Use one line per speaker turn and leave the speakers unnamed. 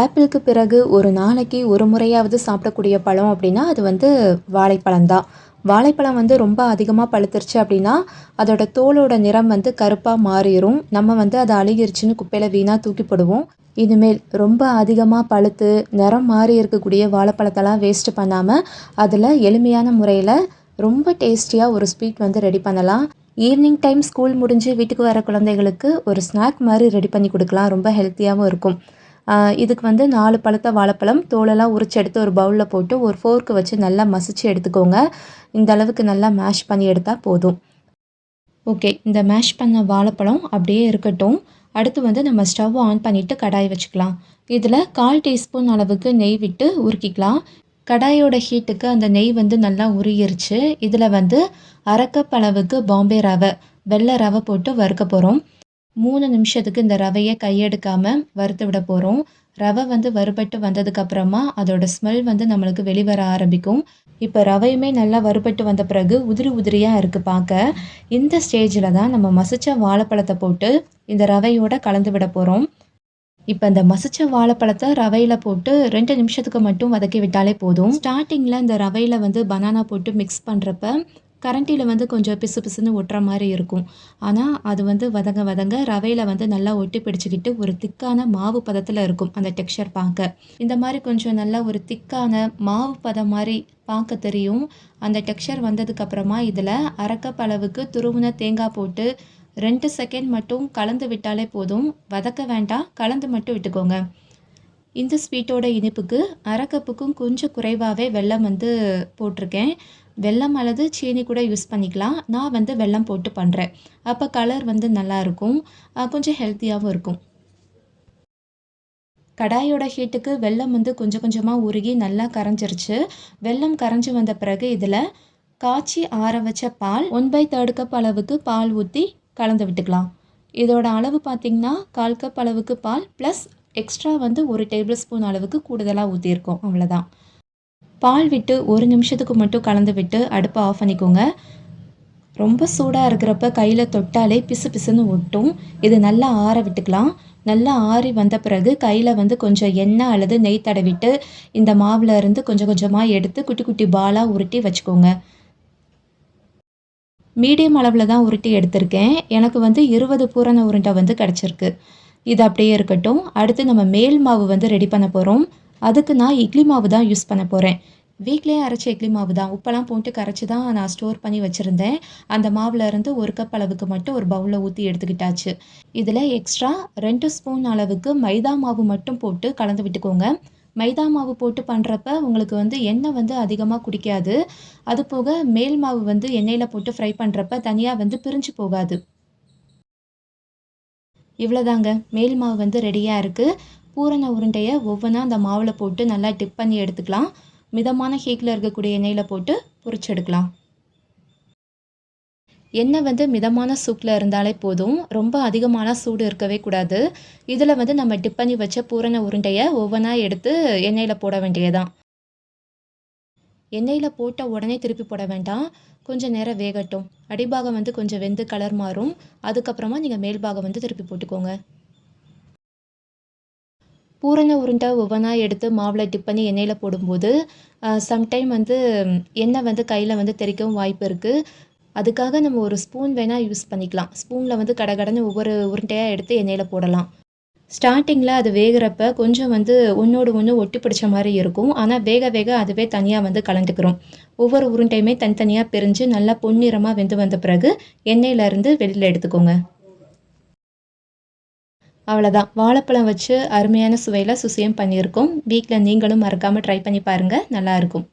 ஆப்பிளுக்கு பிறகு ஒரு நாளைக்கு ஒரு முறையாவது சாப்பிடக்கூடிய பழம் அப்படின்னா அது வந்து வாழைப்பழம் தான். வாழைப்பழம் வந்து ரொம்ப அதிகமாக பழுத்துருச்சு அப்படின்னா அதோட தோலோட நிறம் வந்து கருப்பாக மாறிடும் நம்ம வந்து அதை அழுகிருச்சுன்னு குப்பையில் வீணாக தூக்கி போடுவோம். இனிமேல் ரொம்ப அதிகமாக பழுத்து நிறம் மாறி இருக்கக்கூடிய வாழைப்பழத்தெல்லாம் வேஸ்ட்டு பண்ணாமல் அதில் எளிமையான முறையில் ரொம்ப டேஸ்டியாக ஒரு ஸ்வீட் வந்து ரெடி பண்ணலாம். ஈவினிங் டைம் ஸ்கூல் முடிஞ்சு வீட்டுக்கு வர குழந்தைகளுக்கு ஒரு ஸ்நாக் மாதிரி ரெடி பண்ணி கொடுக்கலாம். ரொம்ப ஹெல்த்தியாகவும் இருக்கும். இதுக்கு வந்து நாலு பழுத்த வாழைப்பழம் தோலெல்லாம் உரிச்சு எடுத்து ஒரு பவுலில் போட்டு ஒரு ஃபோர்க்கு வச்சு நல்லா மசிச்சு எடுத்துக்கோங்க. இந்த அளவுக்கு நல்லா மேஷ் பண்ணி எடுத்தால் போதும். ஓகே இந்த மேஷ் பண்ண வாழைப்பழம் அப்படியே இருக்கட்டும். அடுத்து வந்து நம்ம ஸ்டவ் ஆன் பண்ணிவிட்டு கடாய் வச்சுக்கலாம். இதில் கால் டீஸ்பூன் அளவுக்கு நெய் விட்டு உருக்கிக்கலாம். கடாயோட ஹீட்டுக்கு அந்த நெய் வந்து நல்லா உருகிருச்சு. இதில் வந்து அரைக்கப் அளவுக்கு பாம்பே ரவை வெள்ளை ரவை போட்டு வறுக்க போகிறோம் மூணு நிமிஷத்துக்கு இந்த ரவையை கையெடுக்காமல் வறுத்து விட போகிறோம் ரவை வந்து வறுபட்டு வந்ததுக்கப்புறமா அதோட ஸ்மெல் வந்து நம்மளுக்கு வெளிவர ஆரம்பிக்கும். இப்போ ரவையுமே நல்லா வறுபட்டு வந்த பிறகு உதிரி உதிரியாக இருக்குது பார்க்க இந்த ஸ்டேஜில் தான் நம்ம மசிச்ச வாழைப்பழத்தை போட்டு இந்த ரவையோட கலந்து விட போகிறோம் இப்போ இந்த மசிச்ச வாழைப்பழத்தை ரவையில் போட்டு ரெண்டு நிமிஷத்துக்கு மட்டும் வதக்கி விட்டாலே போதும். ஸ்டார்டிங்கில் இந்த ரவையில் வந்து பனானா போட்டு மிக்ஸ் பண்ணுறப்ப கரண்டியில் வந்து கொஞ்சம் பிசு பிசுன்னு ஒட்டுற மாதிரி இருக்கும். ஆனால் அது வந்து வதங்க வதங்க ரவையில் வந்து நல்லா ஒட்டி பிடிச்சிக்கிட்டு ஒரு திக்கான மாவு பதத்தில் இருக்கும் அந்த டெக்ஸ்சர் பார்க்க இந்த மாதிரி கொஞ்சம் நல்லா ஒரு திக்கான மாவு பதம் மாதிரி பார்க்க தெரியும். அந்த டெக்ஸ்சர் வந்ததுக்கப்புறமா இதில் அரைக்கப் அளவுக்கு துருவுன தேங்காய் போட்டு ரெண்டு செகண்ட் மட்டும் கலந்து விட்டாலே போதும். வதக்க வேண்டாம் கலந்து மட்டும் விட்டுக்கோங்க. இந்த ஸ்வீட்டோட இனிப்புக்கு அரை கப்புக்கும் கொஞ்சம் குறைவாகவே வெல்லம் வந்து போட்டிருக்கேன். வெல்லம் அல்லது சீனி கூட யூஸ் பண்ணிக்கலாம். நான் வந்து வெல்லம் போட்டு பண்ணுறேன் அப்போ கலர் வந்து நல்லாயிருக்கும் கொஞ்சம் ஹெல்த்தியாகவும் இருக்கும். கடாயோட ஹீட்டுக்கு வெல்லம் வந்து கொஞ்சம் கொஞ்சமாக உருகி நல்லா கரைஞ்சிருச்சு. வெல்லம் கரைஞ்சி வந்த பிறகு இதில் காய்ச்சி ஆற வச்ச பால் ஒன் பை தேர்டு கப் அளவுக்கு பால் ஊற்றி கலந்து விட்டுக்கலாம். இதோட அளவு பார்த்திங்கன்னா கால் கப் அளவுக்கு பால் ப்ளஸ் எக்ஸ்ட்ரா வந்து ஒரு டேபிள் ஸ்பூன் அளவுக்கு கூடுதலாக ஊற்றிருக்கோம் அவ்வளோதான் பால் விட்டு ஒரு நிமிஷத்துக்கு மட்டும் கலந்து விட்டு அடுப்பை ஆஃப் பண்ணிக்கோங்க. ரொம்ப சூடாக இருக்கிறப்ப கையில் தொட்டாலே பிசு பிசுன்னு ஒட்டும். இது நல்லா ஆற விட்டுக்கலாம். நல்லா ஆறி வந்த பிறகு கையில் வந்து கொஞ்சம் எண்ணெய் அல்லது நெய் தடவிட்டு இந்த மாவில் இருந்து கொஞ்சம் கொஞ்சமாக எடுத்து குட்டி குட்டி பாலாக உருட்டி வச்சுக்கோங்க. மீடியம் அளவில் தான் உருட்டி எடுத்திருக்கேன். எனக்கு வந்து இருபது பூரண உருண்டை வந்து கிடச்சிருக்கு. இது அப்படியே இருக்கட்டும். அடுத்து நம்ம மேல் மாவு வந்து ரெடி பண்ண போகிறோம் அதுக்கு நான் இட்லி மாவு தான் யூஸ் பண்ண போகிறேன் வீட்லேயே அரைச்ச இட்லி மாவு தான். உப்பெல்லாம் போட்டு கரைச்சி தான் நான் ஸ்டோர் பண்ணி வச்சுருந்தேன். அந்த மாவில் இருந்து ஒரு கப் அளவுக்கு மட்டும் ஒரு பவுலில் ஊற்றி எடுத்துக்கிட்டாச்சு. இதில் எக்ஸ்ட்ரா ரெண்டு ஸ்பூன் அளவுக்கு மைதா மாவு மட்டும் போட்டு கலந்து விட்டுக்கோங்க. மைதா மாவு போட்டு பண்ணுறப்ப உங்களுக்கு வந்து எண்ணெய் வந்து அதிகமாக குடிக்காது. அது போக மேல் மாவு வந்து எண்ணெயில் போட்டு ஃப்ரை பண்ணுறப்ப தனியாக வந்து பிரிஞ்சு போகாது. இவ்வளோதாங்க மேல் மாவு வந்து ரெடியாக இருக்குது பூரண உருண்டையை ஒவ்வொன்றா அந்த மாவில் போட்டு நல்லா டிப் பண்ணி எடுத்துக்கலாம். மிதமான ஹீட்டில் இருக்கக்கூடிய எண்ணெயில் போட்டு பொறிச்செடுக்கலாம் எண்ணெய் வந்து மிதமான சூட்டில் இருந்தாலே போதும். ரொம்ப அதிகமான சூடு இருக்கவே கூடாது. இதில் வந்து நம்ம டிப் பண்ணி வச்ச பூரண உருண்டையை ஒவ்வொன்றா எடுத்து எண்ணெயில் போட வேண்டியதான் எண்ணெயில் போட்ட உடனே திருப்பி போட வேண்டாம். கொஞ்சம் நேரம் வேகட்டும். அடிபாகம் வந்து கொஞ்சம் வெந்து கலர் மாறும். அதுக்கப்புறமா நீங்கள் மேல்பாகம் வந்து திருப்பி போட்டுக்கோங்க. பூரண உருண்டை ஒவ்வொன்றா எடுத்து மாவில் டிப் பண்ணி எண்ணெயில் போடும்போது சம்டைம் வந்து எண்ணெய் வந்து கையில் வந்து தெறிக்கவும் வாய்ப்பு இருக்குது அதுக்காக நம்ம ஒரு ஸ்பூன் வேணால் யூஸ் பண்ணிக்கலாம். ஸ்பூனில் வந்து கடகடன்னு ஒவ்வொரு உருண்டையாக எடுத்து எண்ணெயில் போடலாம். ஸ்டார்டிங்கில் அது வேகிறப்ப கொஞ்சம் வந்து ஒன்றோடு ஒன்று ஒட்டி பிடிச்ச மாதிரி இருக்கும். ஆனால் வேக வேக அதுவே தனியாக வந்து கலந்துக்கிறோம். ஒவ்வொரு உருண்டையுமே தனித்தனியாக பிரிஞ்சு நல்லா பொன்னிறமாக வெந்து வந்த பிறகு எண்ணெயிலேருந்து வெளியில் எடுத்துக்கோங்க. அவ்வளோதான் வாழைப்பழம் வச்சு அருமையான சுவையில் சுசியம் பண்ணியிருக்கோம். வீட்டில் நீங்களும் மறக்காமல் ட்ரை பண்ணி பாருங்கள் நல்லாயிருக்கும்